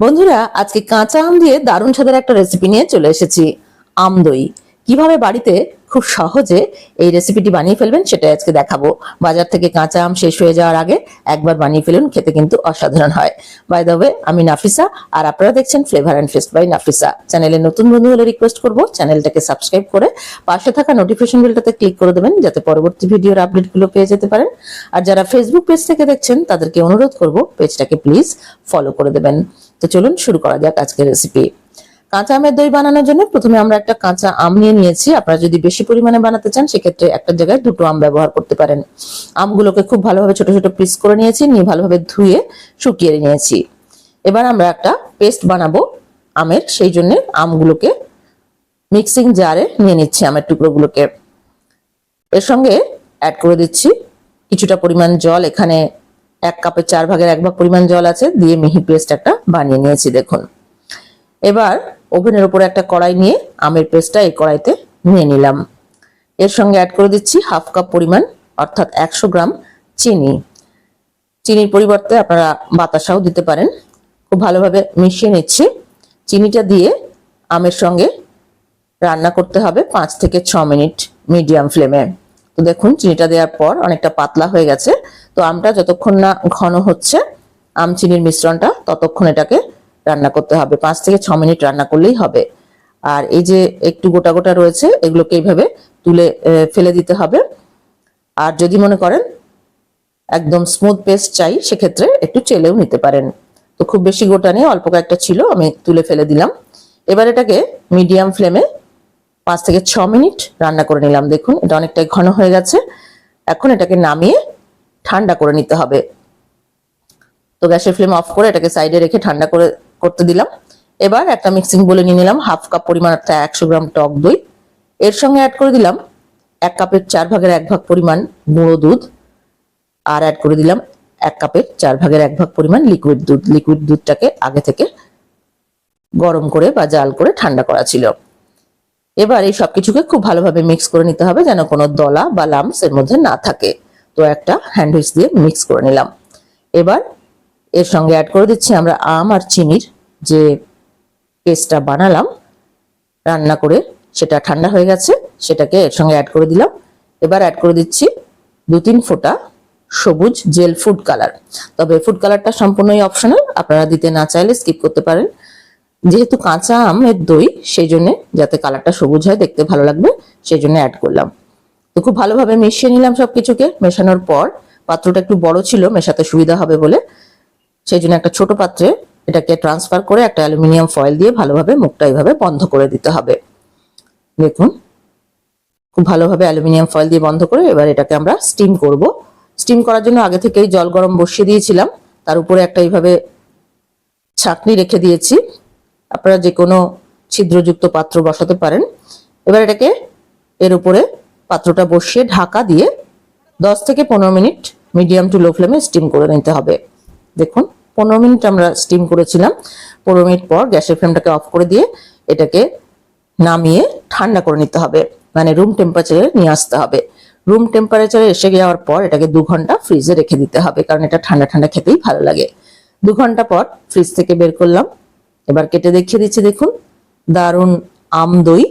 বন্ধুরা, আজকে কাঁচা আম দিয়ে দারুণ স্বাদের একটা রেসিপি নিয়ে চলে এসেছি, আম দই। কীভাবে বাড়িতে খুব সহজে এই রেসিপিটি বানিয়ে ফেলবেন সেটা আজকে দেখাবো। বাজার থেকে কাঁচা আম শেষ হয়ে যাওয়ার আগে একবার বানিয়ে ফেলুন, খেতে কিন্তু অসাধারণ হয়। বাই দ্য ওয়ে আমি নাফিসা, আর আপনারা দেখছেন flavour and fest by Nafisa. চ্যানেলে নতুন বন্ধু হলে রিকোয়েস্ট করব চ্যানেলটাকে সাবস্ক্রাইব করে পাশে থাকা নোটিফিকেশন বেলটাতে ক্লিক করে দেবেন, যাতে পরবর্তী ভিডিওর আপডেটগুলো পেয়ে যেতে পারেন। আর যারা ফেসবুক পেজ থেকে দেখছেন, তাদেরকে অনুরোধ করব পেজটাকে প্লিজ ফলো করে দেবেন। তো চলুন শুরু করা যাক আজকের রেসিপি কাঁচা আমের দই বানানোর জন্য প্রথমে আমরা একটা কাঁচা আম নিয়ে নিয়েছি। আপনারা যদি বেশি পরিমাণে বানাতে চান, সেক্ষেত্রে একটা জায়গায় দুটো আম ব্যবহার করতে পারেন। আমগুলোকে খুব ভালোভাবে ছোট ছোট পিস করে নিয়েছি, নিয়ে ভালোভাবে ধুয়ে শুকিয়ে নিয়েছি। এবার আমরা একটা পেস্ট বানাবো আমের, সেই জন্য আমগুলোকে মিক্সিং জারে নিয়ে নিচ্ছি আমের টুকরোগুলোকে। এর সঙ্গে অ্যাড করে দিচ্ছি কিছুটা পরিমাণ জল এখানে এক কাপের চার ভাগের এক ভাগ পরিমাণ জল আছে, দিয়ে মিহি পেস্ট একটা বানিয়ে নিয়েছি, দেখুন। এবার ওভেনের উপরে একটা কড়াই নিয়ে আমের পেস্টটা এই কড়াইতে নিয়ে নিলাম। এর সঙ্গে অ্যাড করে দিচ্ছি হাফ কাপ পরিমাণ, অর্থাৎ একশো গ্রাম চিনি। চিনির পরিবর্তে আপনারা বাতাসাও দিতে পারেন। খুব ভালোভাবে মিশিয়ে নিচ্ছি। চিনিটা দিয়ে আমের সঙ্গে রান্না করতে হবে পাঁচ থেকে ছ মিনিট মিডিয়াম ফ্লেমে। তো দেখুন, চিনিটা দেওয়ার পর অনেকটা পাতলা হয়ে গেছে। তো আমটা যতক্ষণ না ঘন হচ্ছে, আম চিনির মিশ্রণটা ততক্ষণ এটাকে রান্না করতে হবে। পাঁচ থেকে ছ মিনিট রান্না করলেই হবে। আর এই যে একটু গোটা গোটা রয়েছে, এগুলোকে এইভাবে তুলে ফেলে দিতে হবে। আর যদি মনে করেন একদম স্মুথ পেস্ট চাই, সেক্ষেত্রে একটু চেলেও নিতে পারেন। তো খুব বেশি গোটা নেই, অল্প কয়েকটা ছিল, আমি তুলে ফেলে দিলাম। এবার এটাকে মিডিয়াম ফ্লেমে পাঁচ থেকে ছ মিনিট রান্না করে নিলাম, দেখুন, এটা অনেকটাই ঘন হয়ে গেছে। এখন এটাকে নামিয়ে ঠান্ডা করে নিতে হবে। তো গ্যাসের ফ্লেম অফ করে এটাকে সাইডে রেখে ঠান্ডা করে করতে দিলাম। এবার একটা মিক্সিং বলে নিয়ে নিলাম, হাফ কাপ পরিমাণ অর্থাৎ একশো গ্রাম টক দই। এর সঙ্গে অ্যাড করে দিলাম এক কাপের চার ভাগের এক ভাগ পরিমাণ গুঁড়ো দুধ আর অ্যাড করে দিলাম এক কাপের চার ভাগের এক ভাগ পরিমাণ লিকুইড দুধ। লিকুইড দুধটাকে আগে থেকে গরম করে বা জাল করে ঠান্ডা করা ছিল। এবার এই সবকিছুকে খুব ভালোভাবে মিক্স করে নিতে হবে যেন কোনো দলা বা লামস এর মধ্যে না থাকে। তো একটা হ্যান্ড হুইচ দিয়ে মিক্স করে নিলাম। এবার এর সঙ্গে অ্যাড করে দিচ্ছি আমরা আম আর চিনির যে পেস্টটা বানালাম, রান্না করে সেটা ঠান্ডা হয়ে গেছে, সেটাকে এর সঙ্গে অ্যাড করে দিলাম। এবার অ্যাড করে দিচ্ছি দু তিন ফোঁটা সবুজ জেল ফুড কালার তবে ফুড কালারটা সম্পূর্ণই অপশনাল আপনারা দিতে না চাইলে স্কিপ করতে পারেন। যেহেতু কাঁচা আমের দই সেই জন্য যাতে কালারটা সবুজ হয়, দেখতে ভালো লাগবে সেই জন্য অ্যাড করলাম। তো খুব ভালোভাবে মিশিয়ে নিলাম সবকিছুকে। মেশানোর পর পাত্রটা একটু বড় ছিল, মেশাতে সুবিধা হবে বলে। সেই জন্য একটা ছোট পাত্রে এটাকে ট্রান্সফার করে একটা অ্যালুমিনিয়াম ফয়েল দিয়ে ভালোভাবে মুখটা এইভাবে বন্ধ করে দিতে হবে। দেখুন, খুব ভালোভাবে অ্যালুমিনিয়াম ফয়েল দিয়ে বন্ধ করে এবার এটাকে আমরা স্টিম করব। স্টিম করার জন্য আগে থেকেই জল গরম বসিয়ে দিয়েছিলাম। তার উপরে একটা এইভাবে ছাকনি রেখে দিয়েছি। আপনারা যে কোনো ছিদ্রযুক্ত পাত্র বসাতে পারেন। এবার এটাকে এর উপরে পাত্রটা বসিয়ে ঢাকা দিয়ে দশ থেকে পনেরো মিনিট মিডিয়াম টু লো ফ্লেমে স্টিম করে নিতে হবে। দেখুন, পনেরো মিনিট আমরা স্টিম করেছিলাম। পনেরো মিনিট পর গ্যাসের ফ্লেমটাকে অফ করে দিয়ে এটাকে নামিয়ে ঠান্ডা করে নিতে হবে। মানে রুম টেম্পারেচারে নিয়ে আসতে হবে। রুম টেম্পারেচারে এসে যাওয়ার পর এটাকে দু ঘণ্টা ফ্রিজে রেখে দিতে হবে, কারণ এটা ঠান্ডা ঠান্ডা খেতেই ভালো লাগে। দু ঘণ্টা পর ফ্রিজ থেকে বের করলাম। এবার কেটে দেখিয়ে দিচ্ছি, দেখুন। দারুণ আম দই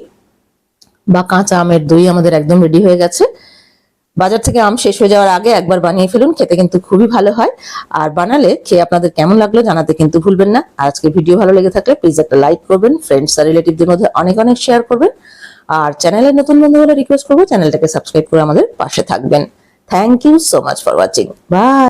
বা কাঁচা আমের দই আমাদের একদম রেডি হয়ে গেছে। বাজার থেকে আম শেষ হয়ে যাওয়ার আগে একবার বানিয়ে ফেলুন, খেতে কিন্তু খুবই ভালো হয়। আর বানালে খেয়ে আপনাদের কেমন লাগল জানাতে কিন্তু ভুলবেন না। আজকে ভিডিও ভালো লেগে থাকলে প্লিজ একটা লাইক করবেন ফ্রেন্ডস আর রিলেটিভদের মধ্যে অনেক অনেক শেয়ার করবেন। আর চ্যানেলের নতুন বন্ধু হলে রিকোয়েস্ট করব চ্যানেলটাকে সাবস্ক্রাইব করে আমাদের পাশে থাকবেন। Thank you so much for watching bye